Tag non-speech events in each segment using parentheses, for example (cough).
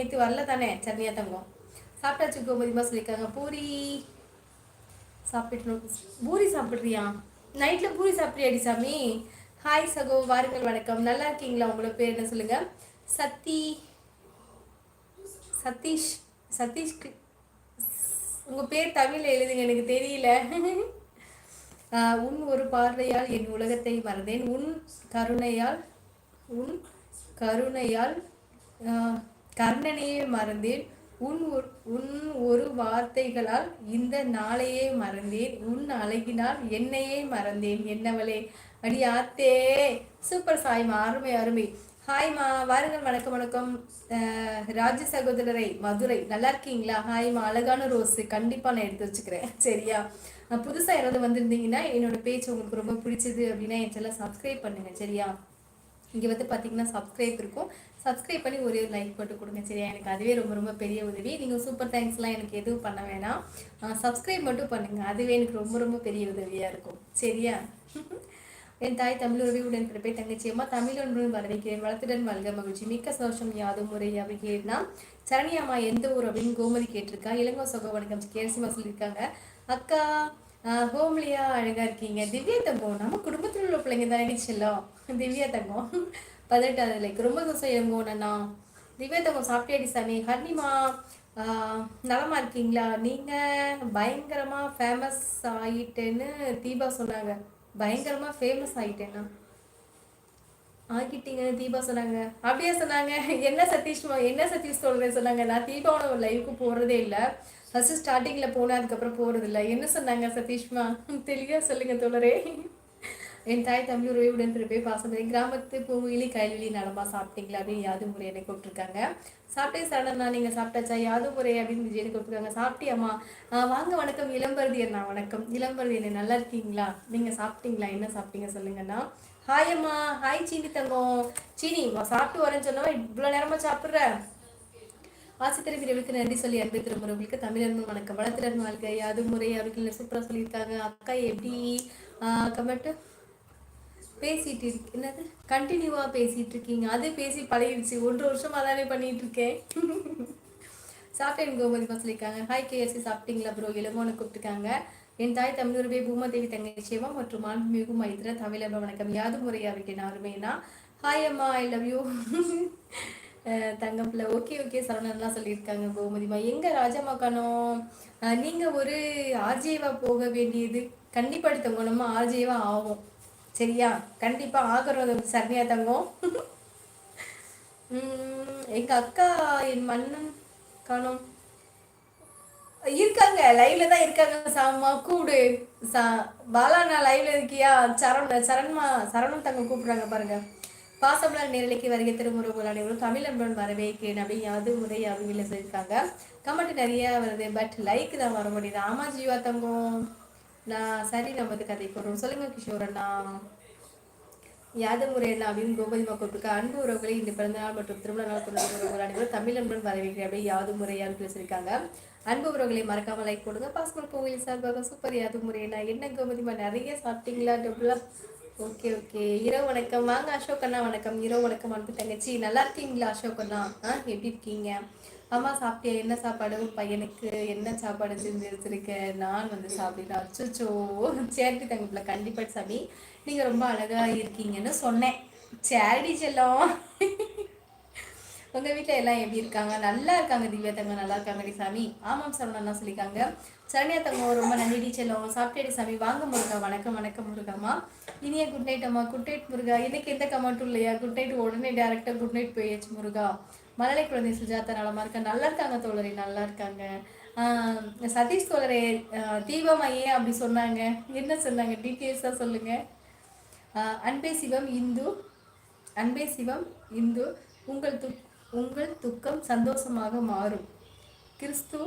நேற்று வரல தானே? சன்னியா தங்கம். சாப்பிட்டாச்சு கோமதிமா சொல்லியிருக்காங்க பூரி சாப்பிட்ணும் பூரி சாப்பிட்றியா? நைட்டில் பூரி சாப்பிட்றியாடி சாமி? ஹாய் சகோ. வாருங்கள் வணக்கம். நல்லா இருக்கீங்களா? உங்களோட பேர் என்ன சொல்லுங்கள் சத்தி சதீஷ் சதீஷ் உங்கள் பேர் தமிழில் எழுதுங்க எனக்கு தெரியல. (laughs) உன் ஒரு பார்வையால் என் உலகத்தை மறந்தேன். உன் கருணையால் உன் கருணையால் ஆஹ் கர்ணனையே மறந்தேன். உன் உன் ஒரு வார்த்தைகளால் இந்த நாளையே மறந்தேன். உன் அழகினால் என்னையே மறந்தேன். என்னவளே? அடி ஆத்தே. சூப்பர் சாய்மா அருமை அருமை. ஹாய்மா வாருங்கள் வணக்கம் வணக்கம். ராஜ சகோதரரை மதுரை. நல்லா இருக்கீங்களா? ஹாய்மா அழகான ரோஸு. கண்டிப்பாக நான் எடுத்து வச்சுக்கிறேன். (laughs) சரியா? புதுசாக யாராவது வந்திருந்தீங்கன்னா என்னோட பேச்சு உங்களுக்கு ரொம்ப பிடிச்சது அப்படின்னா என் சேனலை சப்ஸ்கிரைப் பண்ணுங்கள் சரியா? இங்கே வந்து பார்த்தீங்கன்னா சப்ஸ்கிரைப் இருக்கும். சப்ஸ்கிரைப் பண்ணி ஒரே ஒரு லைக் போட்டு கொடுங்க சரியா? எனக்கு அதுவே ரொம்ப ரொம்ப பெரிய உதவி. நீங்கள் சூப்பர் தேங்க்ஸ்லாம் எனக்கு எதுவும் பண்ண வேணாம். சப்ஸ்கிரைப் மட்டும் பண்ணுங்கள் அதுவே எனக்கு ரொம்ப ரொம்ப பெரிய உதவியாக இருக்கும். சரியா? (laughs) என் தாய் தமிழ் உறவியுடன் பிறப்பை தங்கச்சியம்மா தமிழ் ஒன்றுடன் வரவேற்கிறேன். வளத்துடன் வாழ்க மகிழ்ச்சி. மிக்க சந்தோஷம். யாதும் முறை அப்படின்னா சரணியாம்மா எந்த ஊர் அப்படின்னு கோமதி கேட்டிருக்கா. இளங்கோ சொக வணக்கம். கேரசிமா சொல்லியிருக்காங்க அக்கா ஆஹ் ஹோம்லியா அழகா இருக்கீங்க. திவ்யா தங்கம் நம்ம குடும்பத்தில் உள்ள பிள்ளைங்க தானே செல்லம்? திவ்யா தங்கம். பதினெட்டாவது லைக் ரொம்ப சந்தோஷம் இளங்கோ திவ்யா தங்கம் சாப்பிட்டியாடி சாமி? ஹர்னிமா நலமா இருக்கீங்களா? நீங்க பயங்கரமா ஃபேமஸ் ஆயிட்டேன்னு தீபா சொன்னாங்க. பயங்கரமா ஃபேமஸ் ஆயிட்டேன்னா? ஆகிட்டீங்கன்னு தீபா சொன்னாங்க. அப்படியே சொன்னாங்க. என்ன சதீஷ் என்ன சதீஷ் சொல்கிறேன்னு சொன்னாங்க. நான் தீபாவோட லைவுக்கு போகிறதே இல்லை. ஃபஸ்ட்டு ஸ்டார்டிங்கில் போனேன் அதுக்கப்புறம் போகிறது இல்லை. என்ன சொன்னாங்க சதீஷ்மா தெளிவாக சொல்லுங்கள் தோழரே. என் தாய் தமிழ் உறவுடன் திருப்பி பாசம். கிராமத்து பூவிலி கைவிலி நடமா சாப்பிட்டீங்களா அப்படின்னு யாது முறை என்னை கூப்பிட்டுருக்காங்க. சாப்பிட்டே சரணா நீங்கள் சாப்பிட்டாச்சா? யாது முறை அப்படின்னு விஜயனு கூப்பிட்டுருக்காங்க. சாப்பிட்டியாம்மா? வாங்க வணக்கம். இளம்பருதி அண்ணா வணக்கம். இளம்பருதி என்ன நல்லா இருக்கீங்களா? நீங்கள் சாப்பிட்டீங்களா? என்ன சாப்பிட்டீங்க சொல்லுங்கண்ணா. ஹாய் அம்மா. ஹாய் சீனி தங்கம். சீனி வா, சாப்பிட்டு வரேன்னு சொன்னவன் இவ்வளோ நேரமா சாப்பிட்ற? ஆசித்திரை பிரிவுக்கு நன்றி சொல்லி அன்பு திருமுறைகளுக்கு தமிழர்மன் வணக்கம். வளத்திறன் வாழ்க்கை அது முறை அவர்கள் சூப்பராக சொல்லியிருக்காங்க. அக்கா எப்படி? கமெண்ட்டு பேசிட்டு இருக்கு என்னது? கண்டினியூவா பேசிட்டு இருக்கீங்க. அது பேசி பழகிடுச்சு. ஒன்றரை வருஷமா தானே பண்ணிட்டு இருக்கேன். சாப்பிட்டேன் கோமதிமா சொல்லியிருக்காங்க. ஹாய் கேஎஸ்சி சாப்பிட்டீங்களா ப்ரோ இளமோன்னு கூப்பிட்டுருக்காங்க. என் தாய் தமிழருவே பூமாதேவி தங்கச்சியம்மா மற்றும் ஆன்மீகு மைத்திர தமிழ வணக்கம். யாது முறையா இருக்கேன் அருமைனா ஹாய் அம்மா ஐ லவ் யூ தங்கப்பில் ஓகே ஓகே சரவணன்லாம் சொல்லியிருக்காங்க கோமதிமா எங்கே ராஜம்மா காணோம் நீங்கள் ஒரு ஆர்ஜேவா போக வேண்டியது கண்டிப்பாக தங்கம் நம்ம ஆர்ஜேவா ஆகும் சரியா? கண்டிப்பாக ஆகிறோம். சரணியா தங்கம். எங்கள் அக்கா என் மன்னன் காணோம். இருக்காங்க லைவ்ல தான் இருக்காங்க. சாமா கூடு. சா பாலா நான் லைவ்ல இருக்கியா? சரண் சரண்மா சரணம் தங்க கூப்பிடுறாங்க பாருங்க. பாசமலர் நேரலைக்கு வருகை திருமுருகல் அனைவரும் தமிழ் அன்பன் வரவேற்கிறேன் அப்படிங்கிறது முறை அவங்க சொல்லியிருக்காங்க கமெண்ட் நிறைய வருது பட் லைக் தான் வர முடியுது. ஆமா ஜீவா தங்கம். நான் சரி நமது கதை போடுறோம். சொல்லுங்க கிஷோர் அண்ணா யாது முறை என்ன அப்படின்னு அன்பு உறவுகளை இந்த பிறந்தநாள் மற்றும் திருமண நாள் கொண்ட உறவுகள் அனைவரும் தமிழ் அன்பன் வரவேற்கிறேன். அப்படி யாது முறையான்னு பேசியிருக்காங்க. அன்பு உறவுகளை மறக்காம லைக் கொடுங்க பாஸ்போர்ட் கோவில் சார்பாக சூப்பர் யாது முறை என்ன? கோபதிமா நிறைய சாப்பிட்டீங்களா? டபுளா ஓகே ஓகே இரவு வணக்கம். வாங்க அசோக் அண்ணா வணக்கம். இரவு வணக்கம் அன்பு தங்கச்சி. நல்லா இருக்கீங்களா அசோக் அண்ணா? ஆ எப்படி இருக்கீங்க? அம்மா சாப்பிட்டியா? என்ன சாப்பாடு? உன் பையனுக்கு என்ன சாப்பாடு செஞ்சு வச்சிருக்க? நான் வந்து சாப்பிட்டேன் அச்சோ சேர்த்து தங்கப்பில் கண்டிப்பா சாமி. நீங்கள் ரொம்ப அழகாக இருக்கீங்கன்னு சொன்னேன். சேரடி செல்லம். உங்கள் வீட்டில் எல்லாம் எப்படி இருக்காங்க? நல்லா இருக்காங்க திவ்யா தங்க நல்லா இருக்காங்க சாமி. ஆமாம் சரவணா சொல்லியிருக்காங்க. சரண்யா தங்க ரொம்ப நன்றி செல்லம். சாப்பிட்டேடி சாமி. வாங்க முருகா. வணக்கம் வணக்கம் முருகாமா இனிய குட் நைட் அம்மா. குட் நைட் முருகா. இன்னைக்கு எந்த கமெண்ட்டும் இல்லையா? குட் நைட் உடனே டேரெக்டாக குட் நைட் போயாச்சு முருகா. மலலை குழந்தை சுஜாதா நலமா இருக்கா? நல்லா இருக்காங்க தோழரை. நல்லா இருக்காங்க. சதீஷ் தோழரை ஆஹ் ஏன் அப்படி சொன்னாங்க. என்ன சொன்னாங்க? டீட்டெயில்ஸாக சொல்லுங்கள் அன்பே சிவம் இந்து. அன்பே சிவம் இந்து. உங்கள் துக் உங்கள் துக்கம் சந்தோஷமாக மாறும். கிறிஸ்து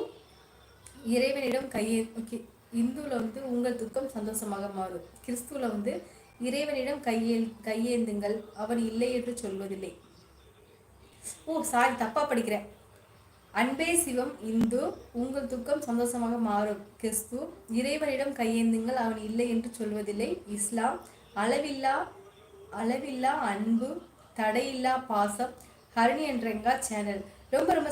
இறைவனிடம் கையே இந்துவில் வந்து உங்கள் துக்கம் சந்தோஷமாக மாறும். கிறிஸ்துவில் வந்து இறைவனிடம் கையே கையேந்துங்கள். அவன் இல்லை என்று சொல்வதில்லை. ஓ சாரி தப்பா படிக்கிறேன். அன்பே சிவம் இந்து. உங்கள் துக்கம் சந்தோஷமாக மாறும். கிறிஸ்து இறைவனிடம் கையேந்துங்கள். அவன் இல்லை என்று சொல்வதில்லை. இஸ்லாம் அளவில்லா அளவில்லா அன்பு தடையில்லா பாசம் ஹரணி என்றங்கா சேனல் ரொம்ப ரொம்ப